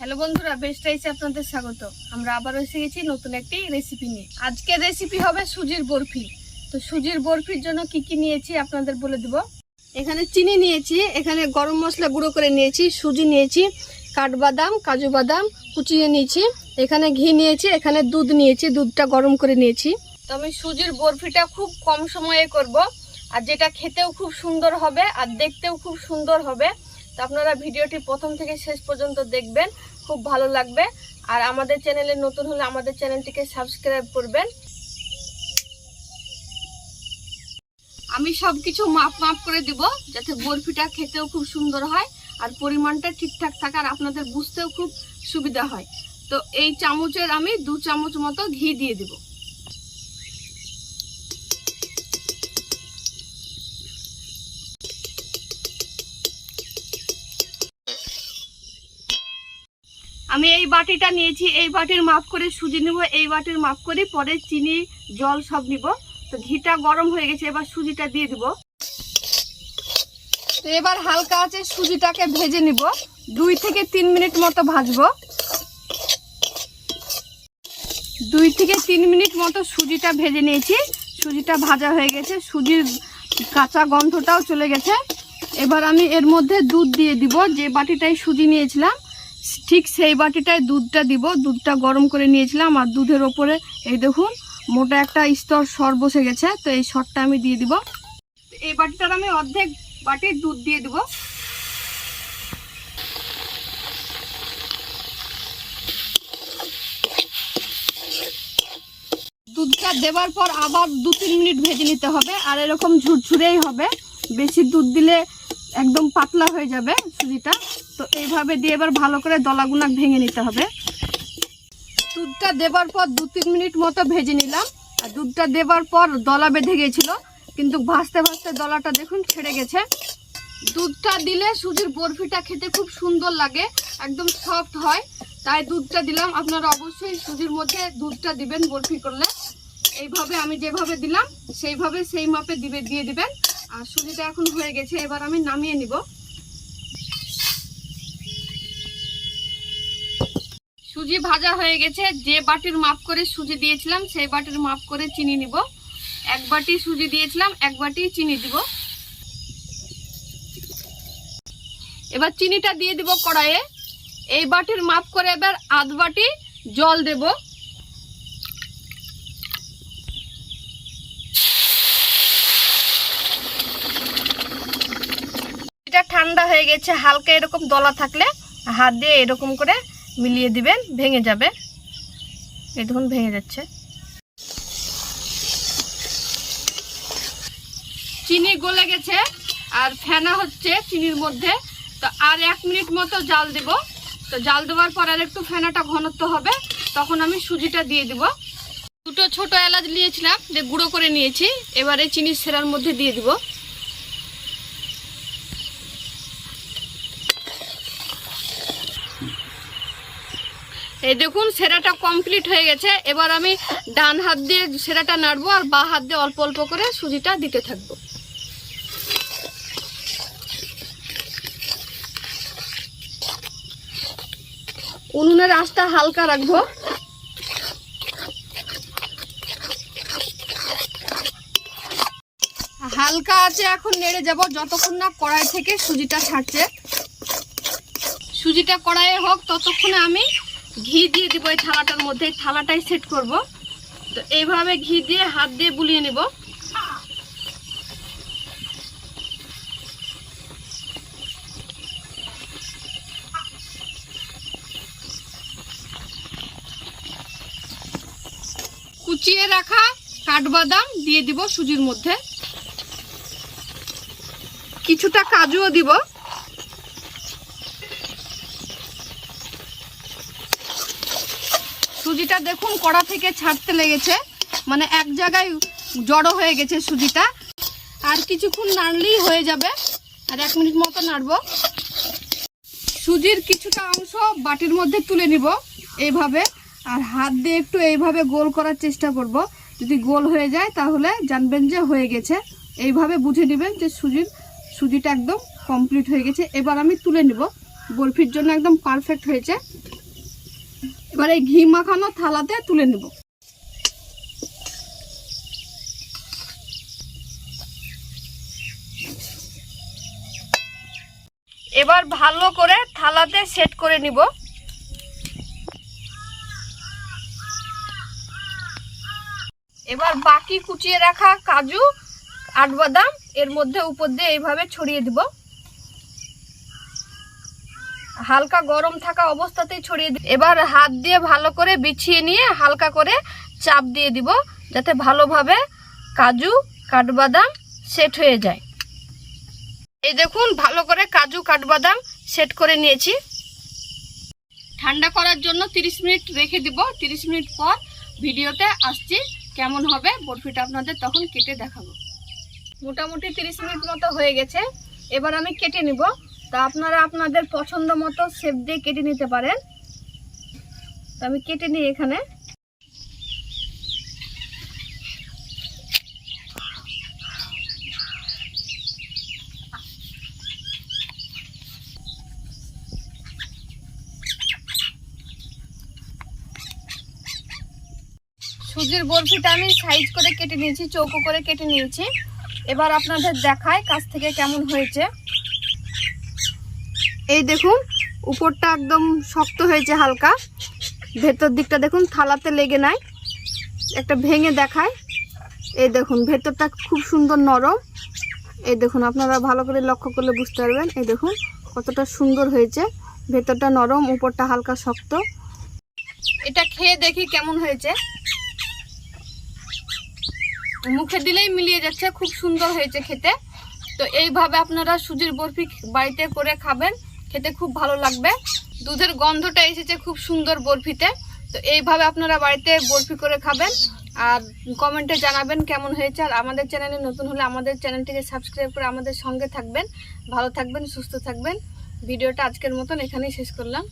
Hello বন্ধুরা best রাইসে আপনাদের স্বাগত। আমরা আবার এসে গেছি নতুন একটি রেসিপি নিয়ে। আজকে রেসিপি হবে সুজির বরফি। তো সুজির বরফির জন্য কি কি নিয়েছি আপনাদের বলে দিব। এখানে চিনি নিয়েছি, এখানে গরম মশলা গুঁড়ো করে নিয়েছি, সুজি নিয়েছি, কাঠবাদাম, কাজু বাদাম কুচিয়ে নিয়েছি। এখানে ঘি নিয়েছি, এখানে দুধ নিয়েছি, দুধটা গরম করে নিয়েছি। তো আমি সুজির বরফিটা খুব কম সময়ে করব, আর যেটা খেতেও খুব সুন্দর হবে, আর দেখতেও খুব সুন্দর হবে। তো আপনারা ভিডিওটি প্রথম থেকে শেষ পর্যন্ত দেখবেন, খুব ভালো লাগবে। আর আমাদের চ্যানেলে নতুন হলে আমাদের চ্যানেলটিকে সাবস্ক্রাইব করবেন। আমি সব কিছু মাপ মাপ করে দিব, যাতে বরফিটা খেতেও খুব সুন্দর হয় আর পরিমাণটা ঠিকঠাক থাকে আর আপনাদের বুঝতেও খুব সুবিধা হয়। তো এই চামচের আমি দু চামচ মতো ঘি দিয়ে দিব। আমি এই বাটিটা নিয়েছি, এই বাটির মাপ করে সুজি নিব, এই বাটির মাপ করে পরে চিনি, জল সব নিব। তো ঘিটা গরম হয়ে গেছে, এবার সুজিটা দিয়ে দিব। তো এবার হালকা আছে সুজিটাকে ভেজে নিব। দুই থেকে তিন মিনিট মতো ভাজবো। দুই থেকে তিন মিনিট মতো সুজিটা ভেজে নিয়েছি। সুজিটা ভাজা হয়ে গেছে, সুজির কাঁচা গন্ধটাও চলে গেছে। এবার আমি এর মধ্যে দুধ দিয়ে দিব, যে বাটিটাই সুজি নিয়েছিলাম। ঠিক সেই বাটিটায় দুধটা দিব। দুধটা গরম করে নিয়েছিলাম আর দুধের ওপরে এই দেখুন, মোটা একটা স্তর সর বসে গেছে, তো এই সরটা আমি দিয়ে দিব। এই বাটিটার আমি অর্ধেক বাটির দুধ দিয়ে দিব। দুধটা দেওয়ার পর আবার দু তিন মিনিট ভেজে নিতে হবে, আর এরকম ঝুরঝুরেই হবে। বেশি দুধ দিলে একদম পাতলা হয়ে যাবে সুজিটা। তো এইভাবে দিয়ে এবার ভালো করে দলাগুনা ভেঙে নিতে হবে। দুধটা দেবার পর দু তিন মিনিট মতো ভেজে নিলাম। আর দুধটা দেবার পর দলা বেঁধে গেছিল, কিন্তু ভাজতে ভাজতে দলাটা দেখুন ছেড়ে গেছে। দুধটা দিলে সুজির বরফিটা খেতে খুব সুন্দর লাগে, একদম সফট হয়। তাই দুধটা দিলাম। আপনারা অবশ্যই সুজির মধ্যে দুধটা দিবেন বরফি করলে। এইভাবে আমি যেভাবে দিলাম, সেইভাবে সেই মাপে দিবে, দিয়ে দিবেন। আর সুজিটা এখন হয়ে গেছে, এবার আমি নামিয়ে নিব। সুজি ভাজা হয়ে গেছে, যে বাটির মাপ করে সুজি দিয়েছিলাম, সেই বাটির মাপ করে চিনি নিব। এক বাটি সুজি দিয়েছিলাম, এক বাটি চিনি দিব। এবার চিনিটা দিয়ে দিব কড়াইয়ে। এই বাটির মাপ করে এবার আধ বাটি জল দেব এটা ঠান্ডা হয়ে গেছে, হালকা এরকম দলা থাকলে হাত দিয়ে এরকম করে মিলিয়ে দিবেন, ভেঙে যাবে। এই দেখুন, ভেঙে যাচ্ছে। চিনি গলে গেছে, আর ফেনা হচ্ছে চিনির মধ্যে। তো আর এক মিনিট মতো জাল দেব। তো জাল দেওয়ার পর আর একটু ফেনাটা ঘনত্ব হবে, তখন আমি সুজিটা দিয়ে দিব। দুটো ছোট এলাচ নিয়েছিলাম যে গুঁড়ো করে নিয়েছি। এবারে চিনি সেরার মধ্যে দিয়ে দিব। এই দেখুন, সেরাটা কমপ্লিট হয়ে গেছে। এবার আমি ডান হাত দিয়ে সেরাটা নাড়বো আর বা হাত দিয়ে অল্প অল্প করে সুজিটা দিতে থাকব। উনুনের আঁচটা হালকা রাখব। হালকা আছে, এখন নেড়ে যাব। যতক্ষণ না কড়াই থেকে সুজিটা ছাড়ছে। সুজিটা কড়াইয়ে হোক, ততক্ষণে আমি ঘি দিয়ে দিব এই থালাটার মধ্যে থালাটাই সেট করব। তো এইভাবে ঘি দিয়ে হাত দিয়ে বুলিয়ে নেব। কুচিয়ে রাখা কাঠবাদাম দিয়ে দিব সুজির মধ্যে। কিছুটা কাজুও দিব। সুজিটা দেখুন কড়া থেকে ছাড়তে লেগেছে। মানে এক জায়গায় জড়ো হয়ে গেছে সুজিটা। আর কিছুক্ষণ নাড়লেই হয়ে যাবে। আর এক মিনিট মতো নাড়বো। সুজির কিছুটা অংশ বাটির মধ্যে তুলে নিব এইভাবে। আর হাত দিয়ে একটু এইভাবে গোল করার চেষ্টা করব। যদি গোল হয়ে যায় তাহলে জানবেন যে হয়ে গেছে। এইভাবে বুঝে নেবেন যে সুজির, সুজিটা একদম কমপ্লিট হয়ে গেছে। এবার আমি তুলে নেব। বরফির জন্য একদম পারফেক্ট হয়েছে। এবার এই ঘি মাখানো থালাতে তুলে নেব। এবার ভালো করে থালাতে সেট করে নিব। এবার বাকি কুচিয়ে রাখা কাজু আটবাদাম এর মধ্যে উপর দিয়ে এইভাবে ছড়িয়ে দিব। হালকা গরম থাকা অবস্থাতেই ছড়িয়ে দিব এবার হাত দিয়ে ভালো করে বিছিয়ে নিয়ে হালকা করে চাপ দিয়ে দিব, যাতে ভালোভাবে কাজু, কাঠবাদাম সেট হয়ে যায়। এই দেখুন, ভালো করে কাজু, কাঠবাদাম সেট করে নিয়েছি। ঠান্ডা করার জন্য 30 মিনিট রেখে দিব। 30 মিনিট পর ভিডিওতে আসছি, কেমন হবে বরফিটা আপনাদের তখন কেটে দেখাবো। মোটামুটি 30 মিনিট মতো হয়ে গেছে। এবার আমি কেটে নিব। তা আপনারা আপনাদের পছন্দ মতো শেপ দিয়ে কেটে নিতে পারেন। তো আমি কেটে নিই এখানে। সুজির বরফিটা আমি সাইজ করে কেটে নিয়েছি, চৌকো করে কেটে নিয়েছি। এবার আপনাদের দেখায় কাছ থেকে কেমন হয়েছে। এই দেখুন, উপরটা একদম শক্ত হয়েছে হালকা। ভেতর দিকটা দেখুন, থালাতে লেগে নাই। একটা ভেঙে দেখায়। এই দেখুন, ভেতরটা খুব সুন্দর নরম। এই দেখুন, আপনারা ভালো করে লক্ষ্য করলে বুঝতে পারবেন। এই দেখুন, কতটা সুন্দর হয়েছে। ভেতরটা নরম, উপরটা হালকা শক্ত। এটা খেয়ে দেখি কেমন হয়েছে। মুখে দিলেই মিলিয়ে যাচ্ছে, খুব সুন্দর হয়েছে খেতে। তো এইভাবে আপনারা সুজির বরফি বাড়িতে করে খাবেন। খেতে খুব ভালো লাগবে। দুধের গন্ধটা এসেছে খুব সুন্দর বরফিতে। তো এইভাবে আপনারা বাড়িতে বরফি করে খাবেন। আর কমেন্টে জানাবেন কেমন হয়েছে। আর আমাদের চ্যানেলে নতুন হলে আমাদের চ্যানেলটিকে সাবস্ক্রাইব করে আমাদের সঙ্গে থাকবেন। ভালো থাকবেন, সুস্থ থাকবেন। ভিডিওটা আজকের মতন এখানেই শেষ করলাম।